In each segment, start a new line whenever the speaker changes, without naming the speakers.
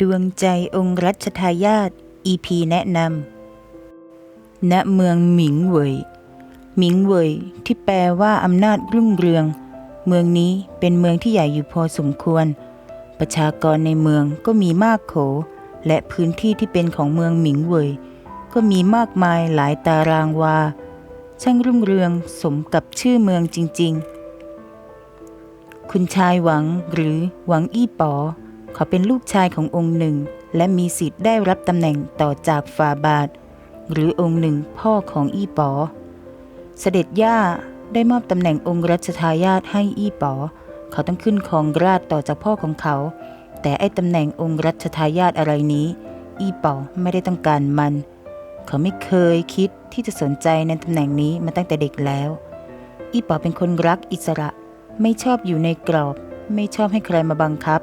ดวงใจองค์รัชทายาท EP แนะนำ ณ เมืองหมิงเหวยหมิงเหวยที่แปลว่าอำนาจรุ่งเรือง เมืองนี้เป็นเมืองที่ใหญ่อยู่พอสมควร ประชากรในเมืองก็มีมากโข และพื้นที่ที่เป็นของเมืองหมิงเหวยก็มีมากมายหลายตารางวา ช่างรุ่งเรืองสมกับชื่อเมืองจริง ๆ คุณชายหวังหรือหวังอี้ป๋อ เขาเป็นลูกชายขององค์หนึ่ง และมีสิทธิ์ได้รับตำแหน่งต่อจากฝ่าบาท หรือองค์หนึ่งพ่อของอี้ป๋อ เสด็จย่าได้มอบตำแหน่งองค์รัชทายาทให้อี้ป๋อ เขาต้องขึ้นครองราชต่อจากพ่อของเขา แต่ไอ้ตำแหน่งองค์รัชทายาทอะไรนี้ อี้ป๋อไม่ได้ต้องการมัน เขาไม่เคยคิดที่จะสนใจในตำแหน่งนี้มาตั้งแต่เด็กแล้ว อี้ป๋อเป็นคนรักอิสระ ไม่ชอบอยู่ในกรอบ ไม่ชอบให้ใครมาบังคับ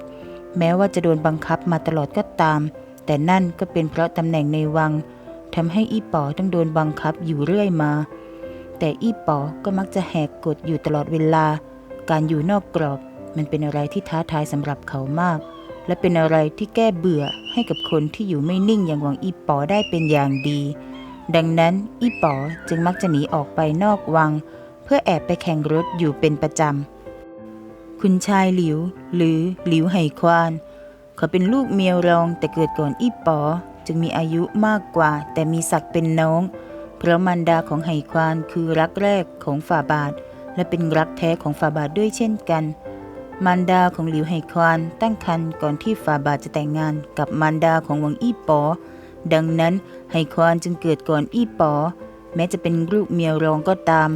แม้ว่าจะโดนบังคับมาตลอดก็ตาม แต่นั่นก็เป็นเพราะตำแหน่งในวังทำให้อีป๋อต้องโดนบังคับอยู่เรื่อยมา แต่อีป๋อก็มักจะแหกกฎอยู่ตลอดเวลา การอยู่นอกกรอบ มันเป็นอะไรที่ท้าทายสำหรับเขามาก และเป็นอะไรที่แก้เบื่อให้กับคนที่อยู่ไม่นิ่งอย่างหวังอีป๋อได้เป็นอย่างดี ดังนั้นอีป๋อจึงมักจะหนีออกไปนอกวัง เพื่อแอบไปแข่งรถอยู่เป็นประจำ คุณชายหลิว หรือหลิวไหควาน เขาเป็นลูกเมียรองแต่เกิดก่อนอี้ป๋อจึงมีอายุมากกว่า แต่มีศักดิ์เป็นน้อง เพราะมารดาของไหควานคือรักแรกของฝ่าบาท และเป็นรักแท้ของฝ่าบาทด้วยเช่นกัน มารดาของหลิวไหควานตั้งครรภ์ก่อนที่ฝ่าบาทจะแต่งงานกับมารดาของหวังอี้ป๋อดังนั้นไหควานจึงเกิดก่อนอี้ป๋อแม้จะเป็นลูกเมียรองก็ตาม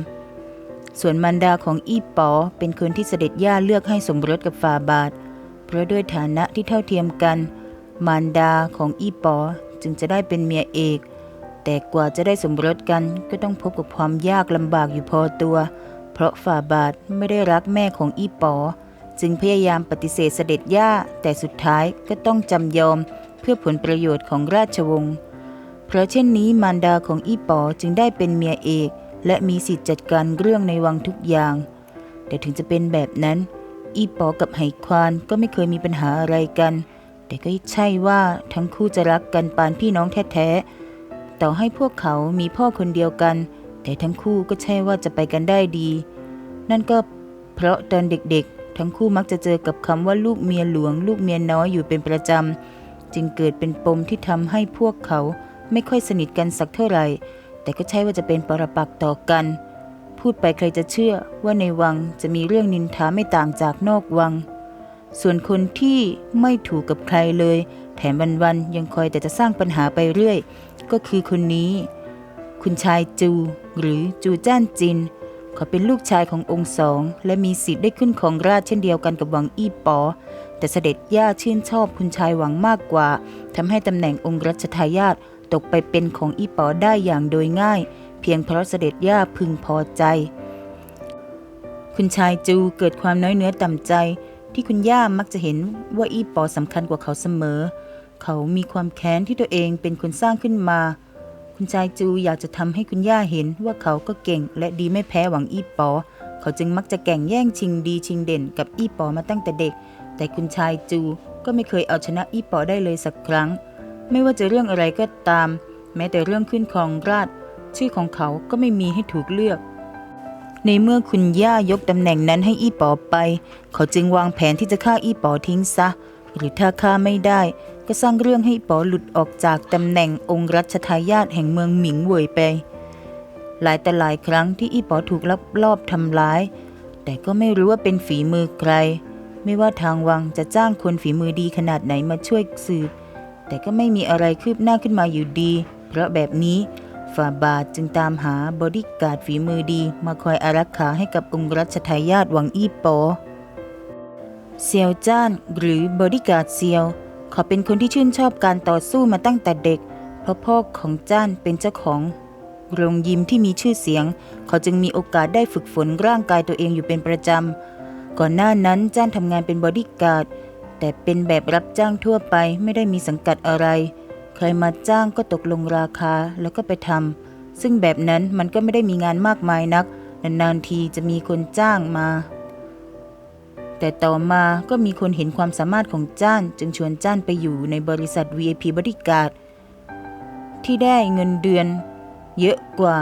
ส่วนมารดาของอี้ป๋อเป็นคนที่เสด็จย่าเลือกให้สมรสกับฝ่าบาท เพราะด้วยฐานะที่เท่าเทียมกัน มารดาของอี้ป๋อจึงจะได้เป็นเมียเอก แต่กว่าจะได้สมรสกันก็ต้องพบกับความยากลำบากอยู่พอตัว เพราะฝ่าบาทไม่ได้รักแม่ของอี้ป๋อจึงพยายามปฏิเสธเสด็จย่าแต่สุดท้ายก็ต้องจำยอมเพื่อผลประโยชน์ของราชวงศ์เพราะเช่นนี้มารดาของอี้ป๋อจึงได้เป็นเมียเอก และมีสิทธิ์จัดการเรื่องในวังทุกอย่าง แต่ถึงจะเป็นแบบนั้น อีปอกับไหควานก็ไม่เคยมีปัญหาอะไรกัน แต่ก็ใช่ว่าทั้งคู่จะรักกันปานพี่น้องแท้ๆต่อให้พวกเขามีพ่อคนเดียวกัน แต่ทั้งคู่ก็ใช่ว่าจะไปกันได้ดี นั่นก็เพราะตอนเด็กๆ ทั้งคู่มักจะเจอกับคำว่าลูกเมียหลวง ลูกเมียน้อยอยู่เป็นประจำ จึงเกิดเป็นปมที่ทำให้พวกเขาไม่ค่อยสนิทกันสักเท่าไหร่ แต่ก็ใช่ว่าจะเป็นปรปักษ์ต่อกัน พูดไปใครจะเชื่อว่าในวังจะมีเรื่องนินทาไม่ต่างจากนอกวัง ส่วนคนที่ไม่ถูกกับใครเลย แถมวันๆยังคอยแต่จะสร้างปัญหาไปเรื่อย ก็คือคนนี้ คุณชายจู หรือจูจ้านจินเขาเป็นลูกชายขององค์สอง และมีสิทธิ์ได้ขึ้นของราชเช่นเดียวกันกับหวังอี้ปอ แต่เสด็จย่าชื่นชอบคุณชายหวังมากกว่าทำให้ตำแหน่งองค์รัชทายาท ตกไปเป็นของอี้ปอได้อย่างโดยง่าย เพียงเพราะเสด็จย่าพึงพอใจ คุณชายจูเกิดความน้อยเนื้อต่ำใจ ที่คุณย่ามักจะเห็นว่าอี้ปอสำคัญกว่าเขาเสมอ เขามีความแค้นที่ตัวเองเป็นคนสร้างขึ้นมา คุณชายจูอยากจะทำให้คุณย่าเห็นว่าเขาก็เก่งและดีไม่แพ้หวังอี้ปอเขาจึงมักจะแก่งแย่งชิงดีชิงเด่นกับอี้ปอมาตั้งแต่เด็ก แต่คุณชายจูก็ไม่เคยเอาชนะอี้ปอได้เลยสักครั้ง ไม่ว่าจะเรื่องอะไรก็ตาม แม้แต่เรื่องขึ้นครองราชชื่อของเขาก็ไม่มีให้ถูกเลือก ในเมื่อคุณย่ายกตำแหน่งนั้นให้อี้ป๋อไป เขาจึงวางแผนที่จะฆ่าอี้ป๋อทิ้งซะ หรือถ้าฆ่าไม่ได้ ก็สร้างเรื่องให้ป๋อหลุดออกจากตำแหน่งองค์รัชทายาทแห่งเมืองหมิงเหวยไป หลายแต่หลายครั้งที่อี้ป๋อถูกลักลอบทำร้าย แต่ก็ไม่รู้ว่าเป็นฝีมือใคร ไม่ว่าทางวังจะจ้างคนฝีมือดีขนาดไหนมาช่วยสืบ แต่ก็ไม่มีอะไรคืบหน้าขึ้นมาอยู่ดี เพราะแบบนี้ฝ่าบาทจึงตามหาบอดี้การ์ดฝีมือดี มาคอยอารักขาให้กับองค์รัชทายาทหวังอี้ปอเซียวจ้านหรือบอดี้การ์ดเซียว เขาเป็นคนที่ชื่นชอบการต่อสู้มาตั้งแต่เด็ก เพราะพ่อของจ้านเป็นเจ้าของโรงยิมที่มีชื่อเสียง เขาจึงมีโอกาสได้ฝึกฝนร่างกายตัวเองอยู่เป็นประจำ ก่อนหน้านั้นจ้านทำงานเป็นบอดี้การ์ด แต่เป็นแบบรับจ้างทั่วไปไม่ได้มีสังกัดอะไร ใครมาจ้างก็ตกลงราคาแล้วก็ไปทำซึ่งแบบนั้นมันก็ไม่ได้มีงานมากมายนัก นานๆทีจะมีคนจ้างมา แต่ต่อมาก็มีคนเห็นความสามารถของจ้านจึงชวนจ้านไปอยู่ในบริษัท VIP Bodyguard ที่ได้เงินเดือน เยอะกว่า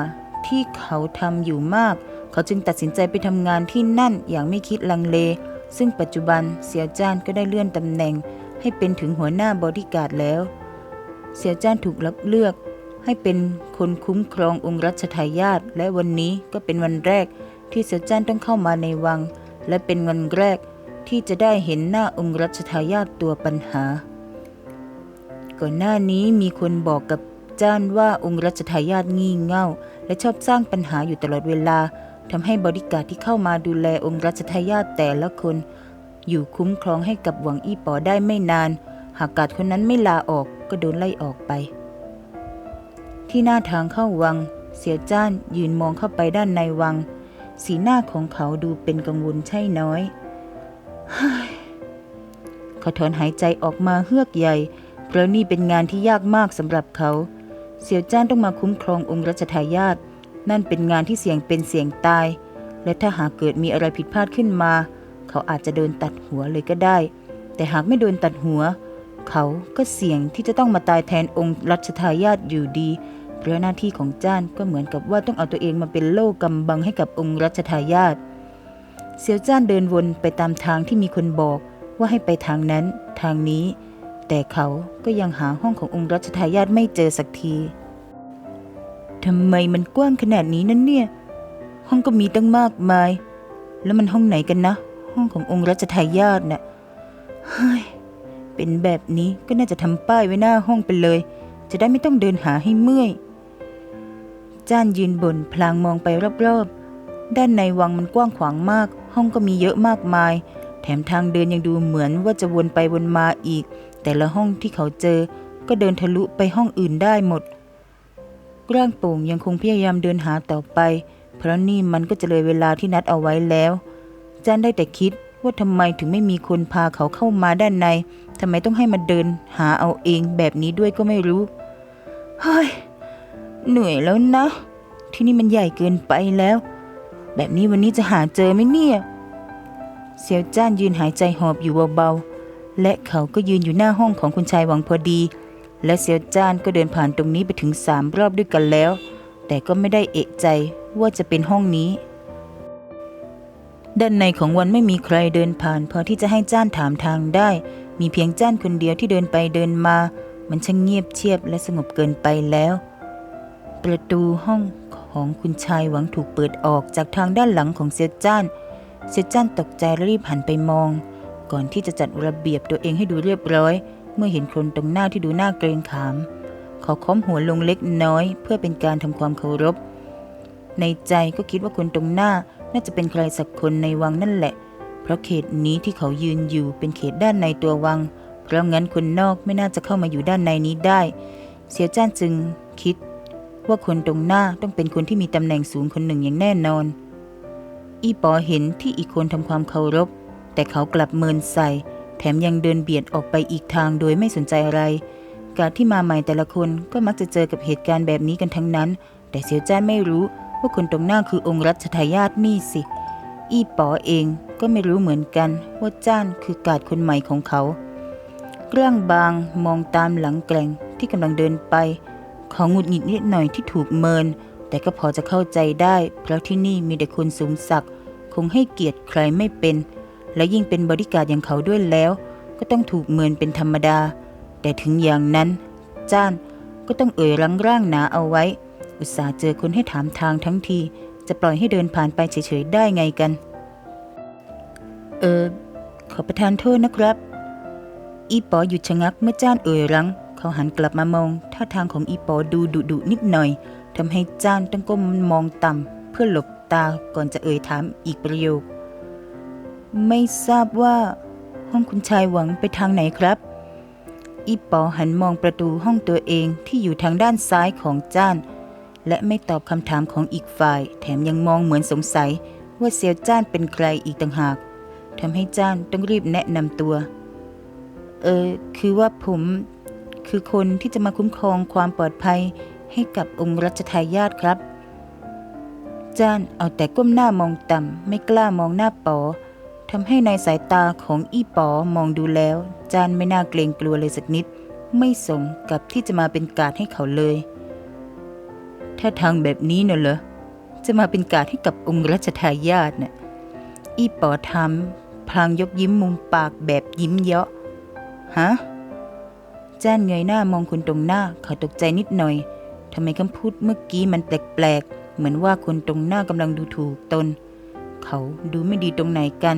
ที่เขาทำอยู่มาก เขาจึงตัดสินใจไปทำงานที่นั่นอย่างไม่คิดลังเล ซึ่งปัจจุบันเสี่ยวจ้านก็ได้เลื่อนตำแหน่งให้เป็นถึงหัวหน้าบอดี้การแล้ว เสี่ยวจ้านถูกรับเลือก ให้เป็นคนคุ้มครององค์รัชทายาทและวันนี้ก็เป็นวันแรกที่เสี่ยวจ้านต้องเข้ามาในวัง และเป็นวันแรกที่จะได้เห็นหน้าองค์รัชทายาทตัวปัญหา ก่อนหน้านี้มีคนบอกกับจ้านว่าองค์รัชทายาทงี่เง่า และชอบสร้างปัญหาอยู่ตลอดเวลา ทำให้บริการที่เข้ามาดูแลองค์รัชทายาทแต่ละคน อยู่คุ้มครองให้กับหวังอี้ปอได้ไม่นาน หากกาดคนนั้นไม่ลาออกก็โดนไล่ออกไป ที่หน้าทางเข้าวัง เสียจ้านยืนมองเข้าไปด้านในวัง สีหน้าของเขาดูเป็นกังวลใช่น้อยเขาถอนหายใจออกมาเฮือกใหญ่ เพราะนี่เป็นงานที่ยากมากสำหรับเขา เสียวจ้านต้องมาคุ้มครององค์รัชทายาท นั่นเป็นงานที่เสี่ยงเป็นเสี่ยงตาย และถ้าหากเกิดมีอะไรผิดพลาดขึ้นมา เขาอาจจะโดนตัดหัวเลยก็ได้ แต่หากไม่โดนตัดหัว เขาก็เสี่ยงที่จะต้องมาตายแทนองค์รัชทายาทอยู่ดีเพราะหน้าที่ของจ้านก็เหมือนกับว่าต้องเอาตัวเองมาเป็นโล่กำบังให้กับองค์รัชทายาทเสี่ยวจ้านเดินวนไปตามทางที่มีคนบอกว่าให้ไปทางนั้นทางนี้ แต่เขาก็ยังหาห้องขององค์รัชทายาทไม่เจอสักที ทำไมมันกว้างขนาดนี้นั่นเนี่ย ห้องก็มีตั้งมากมาย แล้วมันห้องไหนกันนะ ห้องขององค์รัชทายาทน่ะเฮ้ยเป็นแบบนี้ก็น่าจะทำป้ายไว้หน้าห้องไปเลย จะได้ไม่ต้องเดินหาให้เมื่อย จ้านยืนบนพลางมองไปรอบๆ ด้านในวังมันกว้างขวางมาก ห้องก็มีเยอะมากมาย แถมทางเดินยังดูเหมือนว่าจะวนไปวนมาอีก แต่ละห้องที่เขาเจอ ก็เดินทะลุไปห้องอื่นได้หมด ร่างโป่งยังคงพยายามเดินหาต่อไป เพราะนี่มันก็จะเลยเวลาที่นัดเอาไว้แล้วจานได้แต่คิดว่าทำไมถึงไม่มีคนพาเขาเข้ามาด้านในทำไมต้องให้มาเดิน หาเอาเองแบบนี้ด้วยก็ไม่รู้ เฮ้ย เหนื่อยแล้วนะ ที่นี่มันใหญ่เกินไปแล้ว แบบนี้วันนี้จะหาเจอไหมเนี่ย เสียวจ้านยืนหายใจหอบอยู่เบาๆ และเขาก็ยืนอยู่หน้าห้องของคุณชายหวังพอดี และเซียวจ้านก็เดินผ่านตรงนี้ไปถึงสามรอบด้วยกันแล้ว แต่ก็ไม่ได้เอะใจว่าจะเป็นห้องนี้ ด้านในของวันไม่มีใครเดินผ่านพอที่จะให้จ้านถามทางได้ มีเพียงจ้านคนเดียวที่เดินไปเดินมา มันช่างเงียบเชียบและสงบเกินไปแล้ว ประตูห้องของคุณชายหวังถูกเปิดออกจากทางด้านหลังของเซียวจ้านเซียวจ้านตกใจรีบหันไปมอง ก่อนที่จะจัดระเบียบตัวเองให้ดูเรียบร้อย เมื่อเห็นคนตรงหน้าที่ดูน่าเกรงขาม เขาค้อมหัวลงเล็กน้อย เพื่อเป็นการทำความเคารพ ในใจก็คิดว่าคนตรงหน้าน่าจะเป็นใครสักคนในวังนั่นแหละ เพราะเขตนี้ที่เขายืนอยู่เป็นเขตด้านในตัววัง เพราะงั้นคนนอกไม่น่าจะเข้ามาอยู่ด้านในนี้ได้ เสียวจ้านจึงคิด ว่าคนตรงหน้าต้องเป็นคนที่มีตำแหน่งสูงคนหนึ่งอย่างแน่นอน อีปอเห็นที่อีกคนทำความเคารพ แต่เขากลับเมินใส่ แถมยังเดินเบียดออกไปอีกทางโดยไม่สนใจอะไร การที่มาใหม่แต่ละคนก็มักจะเจอกับเหตุการณ์แบบนี้กันทั้งนั้น แต่เสียวจ้านไม่รู้ว่าคนตรงหน้าคือองค์รัชทายาทนี่สิ อีป๋อเองก็ไม่รู้เหมือนกันว่าจ้านคือกาดคนใหม่ของเขาร่างบางมองตามหลังแกล่งที่กำลังเดินไปเขาหงุดหงิดนิดหน่อยที่ถูกเมิน แต่ก็พอจะเข้าใจได้ เพราะที่นี่มีแต่คนสูงศักดิ์คงให้เกียรติใครไม่เป็น และยิ่งเป็นบริการอย่างเขาด้วยแล้ว ก็ต้องถูกเมินเป็นธรรมดา แต่ถึงอย่างนั้น จ้านก็ต้องเอ่ยรังร่างหนาเอาไว้ อุตส่าห์เจอคนให้ถามทางทั้งที จะปล่อยให้เดินผ่านไปเฉยๆได้ไงกัน เออ ขอประทานโทษนะครับ อีปอหยุดชะงักเมื่อจ้านเอ่ยรัง เขาหันกลับมามองท่าทางของอีปอดูดุดุนิดหน่อยทำให้จ้านต้องก้มมองต่ำเพื่อหลบตาก่อนจะเอ่ยถามอีกประโยค ไม่ทราบว่า ห้องคุณชายหวังไปทางไหนครับ อีปอหันมองประตูห้องตัวเองที่อยู่ทางด้านซ้ายของจ้าน และไม่ตอบคำถามของอีกฝ่าย แถมยังมองเหมือนสงสัยว่าเซียวจ้านเป็นใครอีกต่างหากทำให้จ้านต้องรีบแนะนำตัว เออ คือว่าผม คือคนที่จะมาคุ้มครองความปลอดภัยให้กับองค์รัชทายาทครับ จ้านเอาแต่ก้มหน้ามองต่ำไม่กล้ามองหน้าปอ ทำให้ในสายตาของอี้ป๋อมองดูแล้ว จานไม่น่าเกรงกลัวเลยสักนิด ไม่สมกับที่จะมาเป็นกาดให้เขาเลย ถ้าทางแบบนี้น่ะเหรอ จะมาเป็นกาดให้กับองค์รัชทายาทน่ะอี้ป๋อทำพลางยกยิ้มมุมปากแบบยิ้มเยาะฮะจ้านเงยหน้ามองคนตรงหน้าเขาตกใจนิดหน่อยทำไมคำพูดเมื่อกี้มันแปลกๆ เหมือนว่าคนตรงหน้ากำลังดูถูกตน เขาดูไม่ดีตรงไหนกัน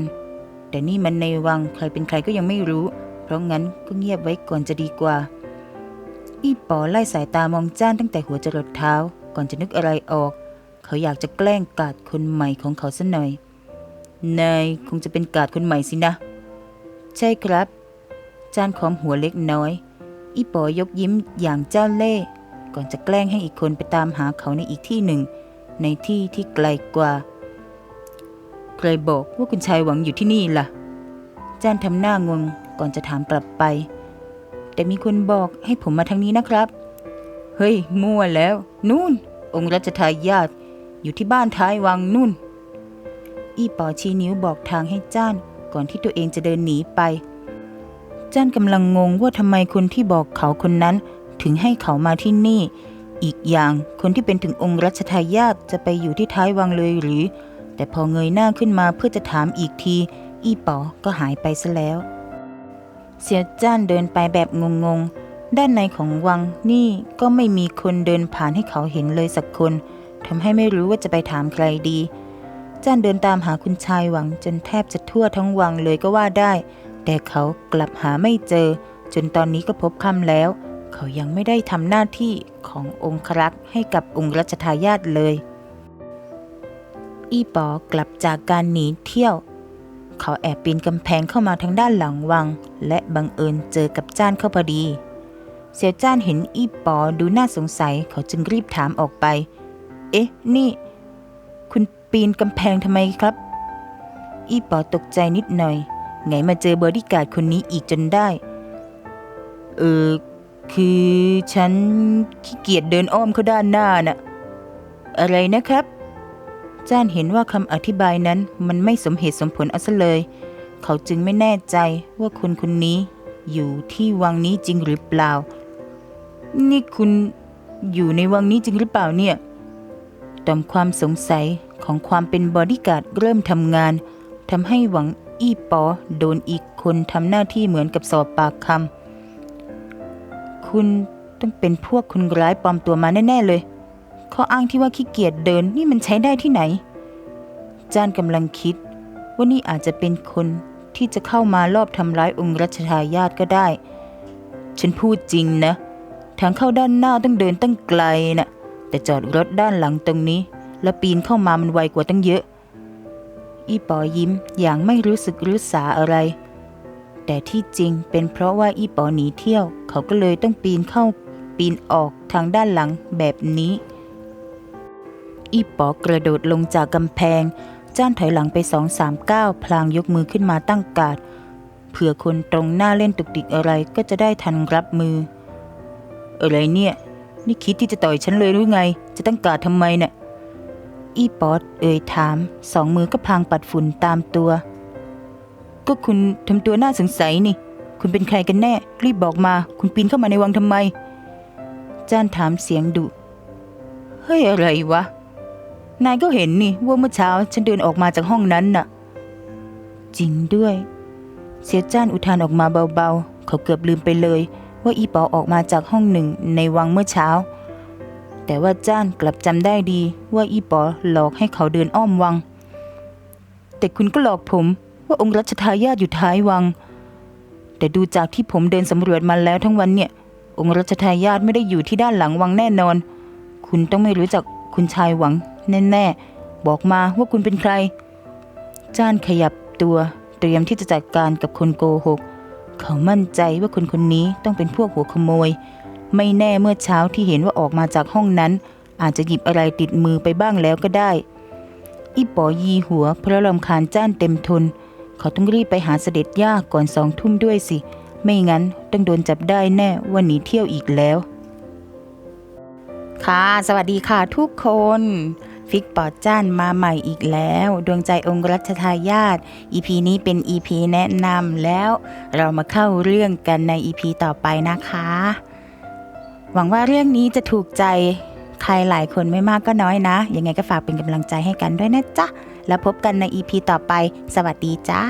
แต่นี่มันในวังใครเป็นใครก็ยังไม่รู้ เพราะงั้นก็เงียบไว้ก่อนจะดีกว่า อีป๋อไล่สายตามองจ้านตั้งแต่หัวจรดเท้า ก่อนจะนึกอะไรออก เขาอยากจะแกล้งกาดคนใหม่ของเขาสัหน่อย นายคงจะเป็นกาดคนใหม่สินะ ใช่ครับ จานขอมหัวเล็กน้อย อีป๋อยกยิ้มอย่างเจ้าเล่ห์ก่อนจะแกล้งให้อีกคนไปตามหาเขาในอีกที่หนึ่ง ในที่ที่ไกลกว่า ใครบอกว่าคุณชายหวังอยู่ที่นี่ล่ะ จ้านทำหน้างงก่อนจะถามกลับไป แต่มีคนบอกให้ผมมาทางนี้นะครับ เฮ้ย มั่วแล้ว นู่น องค์รัชทายาทอยู่ที่บ้านท้ายวังนู่น อีป๋อชี้นิ้วบอกทางให้จ้านก่อนที่ตัวเองจะเดินหนีไป จ้านกำลังงงว่าทำไมคนที่บอกเขาคนนั้น ถึงให้เขามาที่นี่ อีกอย่างคนที่เป็นถึงองค์รัชทายาทจะไปอยู่ที่ท้ายวังเลยหรือ แต่พอเงยหน้าขึ้นมาเพื่อจะถามอีกที อีป๋อก็หายไปซะแล้ว เสียจ้านเดินไปแบบงงๆ ด้านในของวังนี่ก็ไม่มีคนเดินผ่านให้เขาเห็นเลยสักคนทำให้ไม่รู้ว่าจะไปถามใครดี จ้านเดินตามหาคุณชายหวังจนแทบจะทั่วทั้งวังเลยก็ว่าได้ แต่เขากลับหาไม่เจอ จนตอนนี้ก็พบค่ำแล้ว เขายังไม่ได้ทำหน้าที่ขององครักษ์ให้กับองค์รัชทายาทเลย อีปอกลับจากการหนีเที่ยว เขาแอบปีนกำแพงเข้ามาทางด้านหลังวัง และบังเอิญเจอกับจ้านเข้าพอดี เสี่ยวจ้านเห็นอีปอดูน่าสงสัยเขาจึงรีบถามออกไป เอ๊ะ นี่ คุณปีนกำแพงทำไมครับ อีปอตกใจนิดหน่อย ไงมาเจอบอดี้การ์ดคนนี้อีกจนได้ เออคือฉันขี้เกียจเดินอ้อมเข้าด้านหน้าน่ะอะไรนะครับ จ้านเห็นว่าคำอธิบายนั้นมันไม่สมเหตุสมผลเอาซะเลย เขาจึงไม่แน่ใจว่าคนคนนี้ อยู่ที่วังนี้จริงหรือเปล่า นี่คุณอยู่ในวังนี้จริงหรือเปล่าเนี่ยต่อมความสงสัยของความเป็นบอดี้การ์ดเริ่มทำงานทำให้หวังอี้ปอโดนอีกคนทำหน้าที่เหมือนกับสอบปากคำคุณต้องเป็นพวกคนร้ายปลอมตัวมาแน่ ๆ เลย ข้ออ้างที่ว่าขี้เกียจเดินนี่มันใช้ได้ที่ไหนจ้านกำลังคิด ว่านี่อาจจะเป็นคนที่จะเข้ามารอบทำร้ายองค์รัชทายาทก็ได้ ฉันพูดจริงนะทางเข้าด้านหน้าต้องเดินตั้งไกลนะแต่จอดรถด้านหลังตรงนี้ แล้วปีนเข้ามามันไวกว่าตั้งเยอะ อีปอยิ้มอย่างไม่รู้สึกรู้สาอะไร แต่ที่จริงเป็นเพราะว่าอีปอหนีเที่ยว เขาก็เลยต้องปีนเข้าปีนออกทางด้านหลังแบบนี้ อีปอกระโดดลงจากกำแพง จ้านถอยหลังไปสองสามก้าวพลางยกมือขึ้นมาตั้งกาดเผื่อคนตรงหน้าเล่นตุกติกอะไรก็จะได้ทันรับมือ อะไรเนี่ย นี่คิดที่จะต่อยฉันเลยหรือไง จะตั้งกาดทำไมเนี่ยอีปอดเอ่ยถาม สองมือก็พลางปัดฝุ่นตามตัว ก็คุณทำตัวน่าสงสัยนี่ คุณเป็นใครกันแน่ รีบบอกมา คุณปีนเข้ามาในวังทำไม จ้านถามเสียงดุ เฮ้ยอะไรวะ นายก็เห็นนี่ว่าเมื่อเช้าฉันเดินออกมาจากห้องนั้นน่ะ จริงด้วย เสียจ้านอุทานออกมาเบาๆ เขาเกือบลืมไปเลย ว่าอีปอออกมาจากห้องหนึ่งในวังเมื่อเช้า แต่ว่าจ้านกลับจำได้ดีว่าอีปอหลอกให้เขาเดินอ้อมวัง แต่คุณก็หลอกผมว่าองค์รัชทายาทอยู่ท้ายวัง แต่ดูจากที่ผมเดินสำรวจมาแล้วทั้งวันเนี่ย องค์รัชทายาทไม่ได้อยู่ที่ด้านหลังวังแน่นอน คุณต้องไม่รู้จักคุณชายหวัง แน่ๆบอกมาว่าคุณเป็นใคร จ้านขยับตัวเตรียมที่จะจัดการกับคนโกหก เขามั่นใจว่าคนคนนี้ต้องเป็นพวกหัวขโมย ไม่แน่เมื่อเช้าที่เห็นว่าออกมาจากห้องนั้น อาจจะหยิบอะไรติดมือไปบ้างแล้วก็ได้ อีป๋อยีหัวเพราะรำคาญจ้านเต็มทน เขาต้องรีบไปหาเสด็จย่าก่อนสองทุ่มด้วยสิ ไม่งั้นต้องโดนจับได้แน่ว่าหนีเที่ยวอีกแล้วค่ะ สวัสดีค่ะทุกคน ฟิกปอดจ้านมาใหม่อีกแล้ว ดวงใจองค์รัชทายาท EP นี้เป็น EP แนะนำแล้วเรามาเข้าเรื่องกันใน EP ต่อไปนะคะ หวังว่าเรื่องนี้จะถูกใจใครหลายคนไม่มากก็น้อยนะ ยังไงก็ฝากเป็นกำลังใจให้กันด้วยนะจ๊ะ แล้วพบกันใน EP ต่อไป สวัสดีจ้า